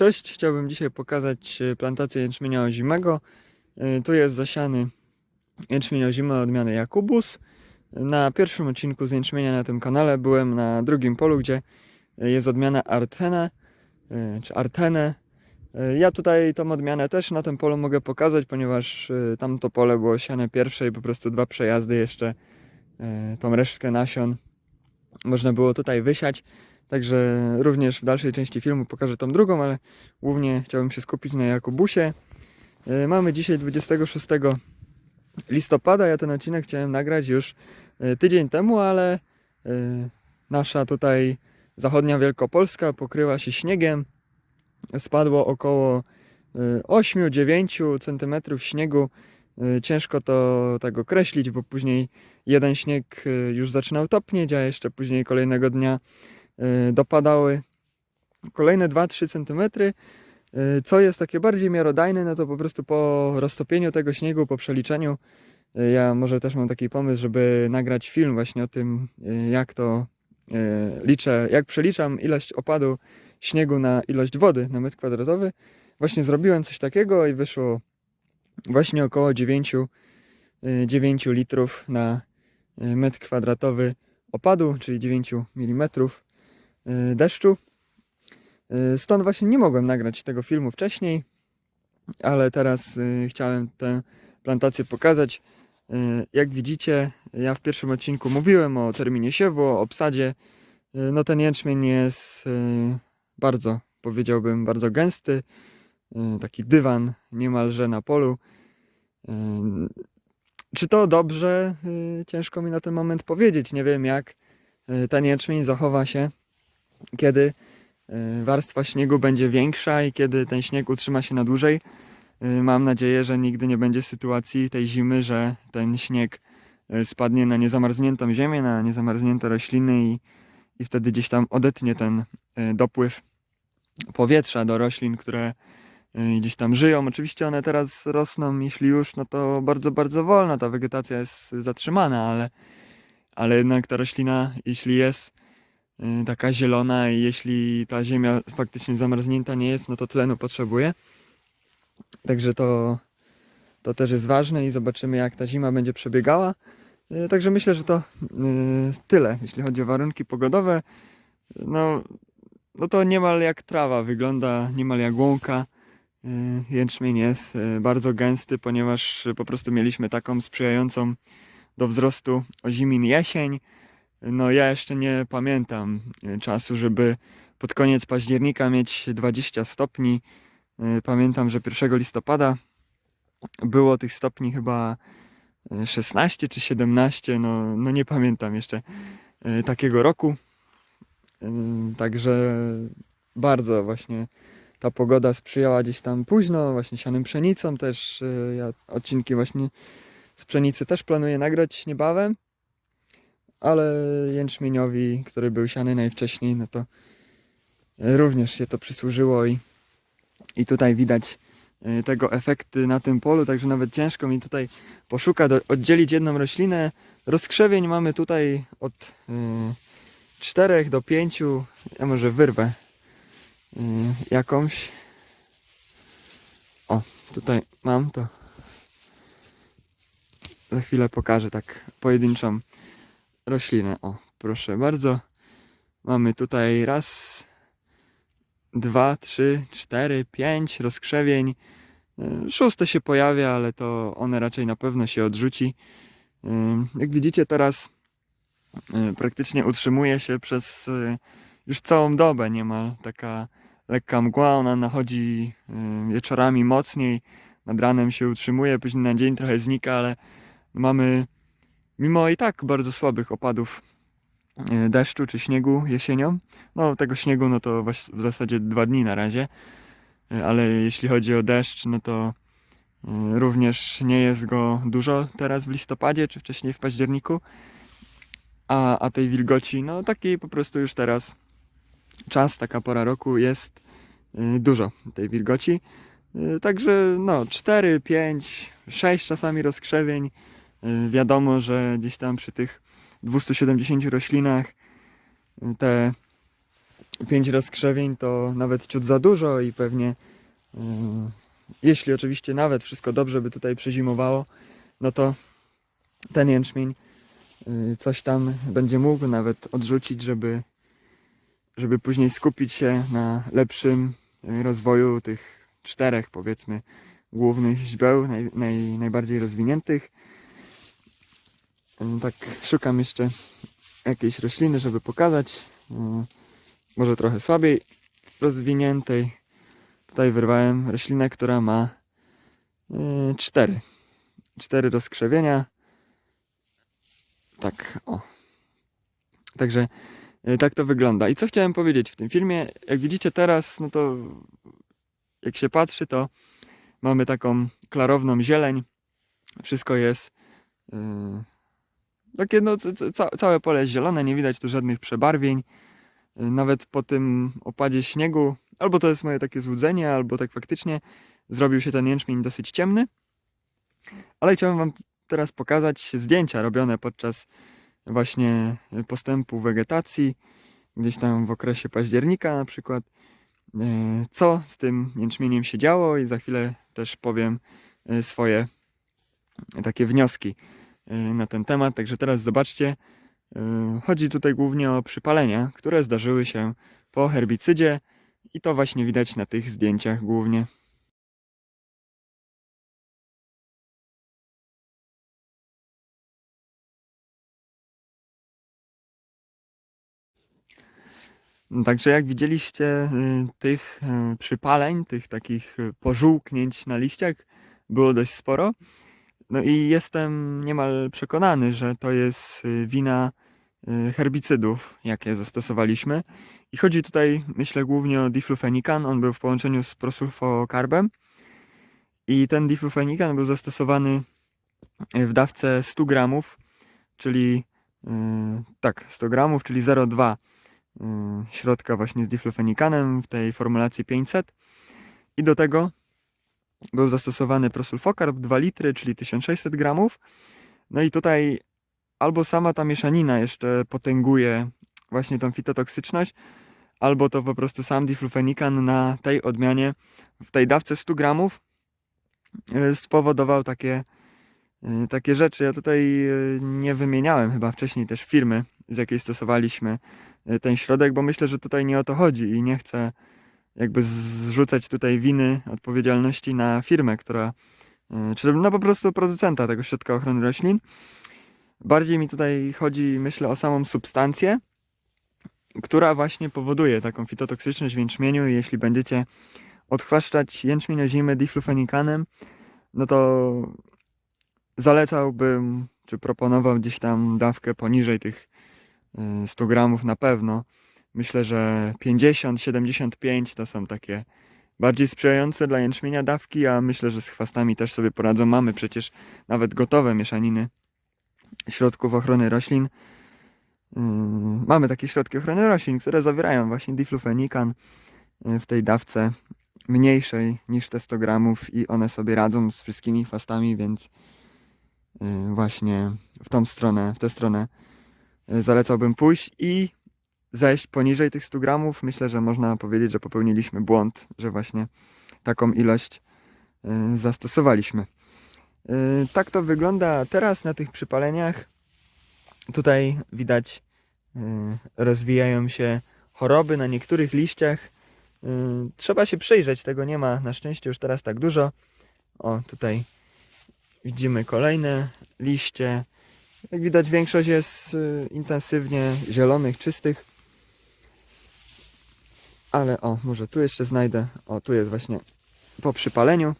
Cześć, chciałbym dzisiaj pokazać e, plantację jęczmienia ozimego. E, Tu jest zasiany jęczmień ozimy odmiany Jakubus. Na pierwszym odcinku z jęczmienia na tym kanale byłem na drugim polu, gdzie jest odmiana Artene, e, czy Artene. E, Ja tutaj tą odmianę też na tym polu mogę pokazać, ponieważ e, tamto pole było siane pierwsze i po prostu dwa przejazdy jeszcze e, tą resztkę nasion można było tutaj wysiać. Także również w dalszej części filmu pokażę tą drugą, ale głównie chciałbym się skupić na Jakubusie. E, Mamy dzisiaj 26 listopada. Ja ten odcinek chciałem nagrać już e, tydzień temu, ale e, nasza tutaj zachodnia Wielkopolska pokryła się śniegiem. Spadło około 8-9 cm śniegu. Ciężko to tak określić, bo później jeden śnieg już zaczynał topnieć, a jeszcze później kolejnego dnia dopadały kolejne 2-3 cm. E, Co jest takie bardziej miarodajne, no to po prostu po roztopieniu tego śniegu, po przeliczeniu, e, ja może też mam taki pomysł, żeby nagrać film właśnie o tym, jak to liczę, jak przeliczam ilość opadu śniegu na ilość wody na metr kwadratowy. Właśnie zrobiłem coś takiego i wyszło właśnie około 9, e, 9 litrów na metr kwadratowy opadu, czyli 9 mm deszczu. E, Stąd właśnie nie mogłem nagrać tego filmu wcześniej, ale teraz e, chciałem tę plantację pokazać. Jak widzicie, ja w pierwszym odcinku mówiłem o terminie siewu, o obsadzie. No ten jęczmień jest bardzo, powiedziałbym, bardzo gęsty. Taki dywan niemalże na polu. Czy to dobrze? Ciężko mi na ten moment powiedzieć. Nie wiem jak ten jęczmień zachowa się, kiedy e, warstwa śniegu będzie większa i kiedy ten śnieg utrzyma się na dłużej. E, Mam nadzieję, że nigdy nie będzie sytuacji tej zimy, że ten śnieg e, spadnie na niezamarzniętą ziemię, na niezamarznięte rośliny i, i wtedy gdzieś tam odetnie ten dopływ powietrza do roślin, które gdzieś tam żyją. Oczywiście one teraz rosną, jeśli już, no to bardzo, bardzo wolno, ta wegetacja jest zatrzymana, ale, ale jednak ta roślina, jeśli jest y, taka zielona i jeśli ta ziemia faktycznie zamarznięta nie jest, no to tlenu potrzebuje. Także to, to też jest ważne i zobaczymy jak ta zima będzie przebiegała. Y, Także myślę, że to y, tyle, jeśli chodzi o warunki pogodowe. No, no to niemal jak trawa wygląda, niemal jak łąka. Y, Jęczmień jest y, bardzo gęsty, ponieważ po prostu mieliśmy taką sprzyjającą do wzrostu ozimin jesień. No ja jeszcze nie pamiętam y, czasu, żeby pod koniec października mieć 20 stopni. Y, Pamiętam, że 1 listopada było tych stopni chyba y, 16 czy 17, no, no nie pamiętam jeszcze takiego roku. Także bardzo właśnie ta pogoda sprzyjała gdzieś tam późno, właśnie sianym pszenicą też. Ja odcinki właśnie z pszenicy też planuję nagrać niebawem, ale jęczmieniowi, który był siany najwcześniej, no to y, również się to przysłużyło i, i tutaj widać y, tego efekty na tym polu, także nawet ciężko mi tutaj poszukać, oddzielić jedną roślinę. Rozkrzewień mamy tutaj od y, 4 do 5, ja może wyrwę jakąś. O, tutaj mam to. Za chwilę pokażę tak pojedynczą roślinę. O, proszę bardzo. Mamy tutaj raz, dwa, trzy, cztery, pięć rozkrzewień. Y, Szóste się pojawia, ale to one raczej na pewno się odrzuci. Y, Jak widzicie teraz y, praktycznie utrzymuje się przez już całą dobę niemal taka lekka mgła, ona nachodzi wieczorami mocniej, nad ranem się utrzymuje, później na dzień trochę znika, ale mamy mimo i tak bardzo słabych opadów y, deszczu czy śniegu jesienią. No tego śniegu no to w zasadzie dwa dni na razie, y, ale jeśli chodzi o deszcz, no to y, również nie jest go dużo teraz w listopadzie czy wcześniej w październiku. A, a tej wilgoci, no takiej po prostu już teraz czas, taka pora roku jest dużo tej wilgoci. Także no 4, 5, 6 czasami rozkrzewień. Y, Wiadomo, że gdzieś tam przy tych 270 roślinach y, te pięć rozkrzewień to nawet ciut za dużo i pewnie yy, jeśli oczywiście nawet wszystko dobrze by tutaj przezimowało, no to ten jęczmień coś tam będzie mógł nawet odrzucić, żeby, żeby później skupić się na lepszym rozwoju tych czterech powiedzmy głównych źródeł, naj, naj, najbardziej rozwiniętych. Yy, Tak szukam jeszcze jakiejś rośliny, żeby pokazać. Yy, Może trochę słabiej rozwiniętej. Tutaj wyrwałem roślinę, która ma yy, cztery. Cztery rozkrzewienia. Tak, o. Także yy, tak to wygląda. I co chciałem powiedzieć w tym filmie? Jak widzicie teraz, no to jak się patrzy, to mamy taką klarowną zieleń. Wszystko jest yy, takie, no, ca- ca- całe pole jest zielone, nie widać tu żadnych przebarwień. Yy, Nawet po tym opadzie śniegu, albo to jest moje takie złudzenie, albo tak faktycznie zrobił się ten jęczmień dosyć ciemny. Ale chciałem Wam teraz pokazać zdjęcia robione podczas właśnie postępu wegetacji, gdzieś tam w okresie października na przykład, yy, co z tym jęczmieniem się działo i za chwilę też powiem yy, swoje takie wnioski na ten temat. Także teraz zobaczcie, yy, chodzi tutaj głównie o przypalenia, które zdarzyły się po herbicydzie i to właśnie widać na tych zdjęciach głównie. Także jak widzieliście, y, tych y, przypaleń, tych takich y, pożółknięć na liściach było dość sporo. No i jestem niemal przekonany, że to jest y, wina y, herbicydów, jakie zastosowaliśmy. I chodzi tutaj, myślę, głównie o diflufenikan. On był w połączeniu z prosulfokarbem. I ten diflufenikan był zastosowany w dawce 100 gramów, czyli y, tak, 100 gramów, czyli 0,2 y, środka właśnie z diflufenikanem w tej formulacji 500. I do tego był zastosowany prosulfokarb 2 litry, czyli 1600 gramów. No i tutaj albo sama ta mieszanina jeszcze potęguje właśnie tą fitotoksyczność, albo to po prostu sam diflufenikan na tej odmianie, w tej dawce 100 gramów y, spowodował takie, y, takie rzeczy. Ja tutaj y, nie wymieniałem chyba wcześniej też firmy, z jakiej stosowaliśmy ten środek, bo myślę, że tutaj nie o to chodzi i nie chcę jakby zrzucać tutaj winy, odpowiedzialności na firmę, która, y, czy no po prostu producenta tego środka ochrony roślin. Bardziej mi tutaj chodzi, myślę, o samą substancję, która właśnie powoduje taką fitotoksyczność w jęczmieniu jeśli będziecie odchwaszczać jęczmień ozimy diflufenikanem, no to zalecałbym, czy proponował gdzieś tam dawkę poniżej tych y, 100 gramów na pewno. Myślę, że 50-75 to są takie bardziej sprzyjające dla jęczmienia dawki, a myślę, że z chwastami też sobie poradzą. Mamy przecież nawet gotowe mieszaniny środków ochrony roślin. Yy, Mamy takie środki ochrony roślin, które zawierają właśnie diflufenikan yy, w tej dawce mniejszej niż te 100 gramów i one sobie radzą z wszystkimi chwastami, więc yy, właśnie w tą stronę, w tę stronę zalecałbym pójść i zejść poniżej tych 100 gramów. Myślę, że można powiedzieć, że popełniliśmy błąd, że właśnie taką ilość yy, zastosowaliśmy. Yy, Tak to wygląda teraz na tych przypaleniach. Tutaj widać, yy, rozwijają się choroby na niektórych liściach. Trzeba się przyjrzeć, tego nie ma na szczęście już teraz tak dużo. O, tutaj widzimy kolejne liście. Jak widać, większość jest intensywnie zielonych, czystych. Ale o, może tu jeszcze znajdę. O, tu jest właśnie po przypaleniu.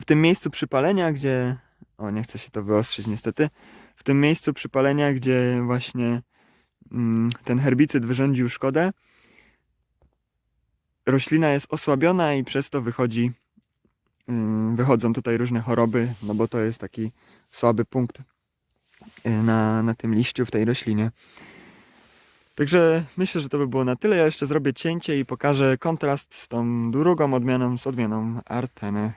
W tym miejscu przypalenia, gdzie. O, nie chcę się to wyostrzyć niestety. W tym miejscu przypalenia, gdzie właśnie mm, ten herbicyd wyrządził szkodę, roślina jest osłabiona i przez to wychodzi, ym, wychodzą tutaj różne choroby, no bo to jest taki słaby punkt y, na, na tym liściu w tej roślinie. Także myślę, że to by było na tyle. Ja jeszcze zrobię cięcie i pokażę kontrast z tą drugą odmianą, z odmianą Arteny.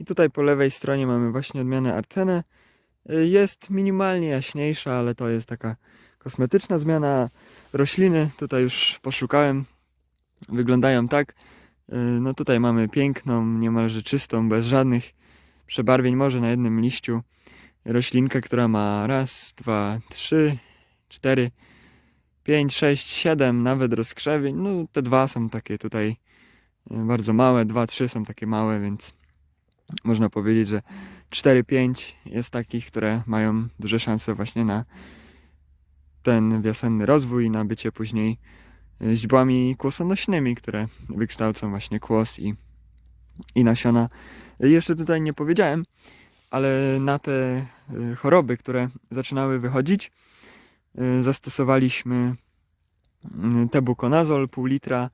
I tutaj po lewej stronie mamy właśnie odmianę Artenę. Y, Jest minimalnie jaśniejsza, ale to jest taka kosmetyczna zmiana. Rośliny tutaj już poszukałem. Wyglądają tak. Y, No tutaj mamy piękną, niemalże czystą, bez żadnych przebarwień, może na jednym liściu roślinkę, która ma raz, dwa, trzy, cztery, pięć, sześć, siedem nawet rozkrzewień. No te dwa są takie tutaj y, bardzo małe, dwa, trzy są takie małe, więc można powiedzieć, że 4-5 jest takich, które mają duże szanse właśnie na ten wiosenny rozwój i na bycie później y, źdźbłami kłosonośnymi, które wykształcą właśnie kłos i, i nasiona. Jeszcze tutaj nie powiedziałem, ale na te y, choroby, które zaczynały wychodzić, zastosowaliśmy y, tebukonazol, pół litra,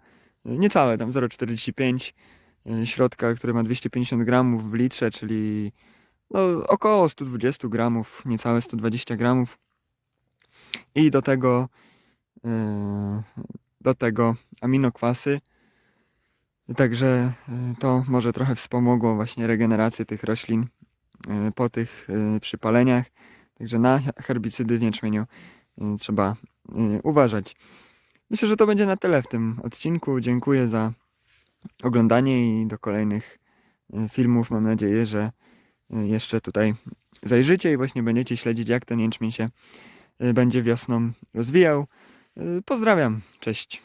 y, niecałe tam 0,45 y, środka, który ma 250 gramów w litrze, czyli no, około 120 gramów, niecałe 120 gramów. I do tego do tego aminokwasy. Także to może trochę wspomogło właśnie regenerację tych roślin po tych przypaleniach. Także na herbicydy w jęczmieniu trzeba yy, uważać. Myślę, że to będzie na tyle w tym odcinku. Dziękuję za oglądanie i do kolejnych yy, filmów. Mam nadzieję, że yy, jeszcze tutaj zajrzycie i właśnie będziecie śledzić, jak ten jęczmień się y, będzie wiosną rozwijał. Y, Pozdrawiam, cześć.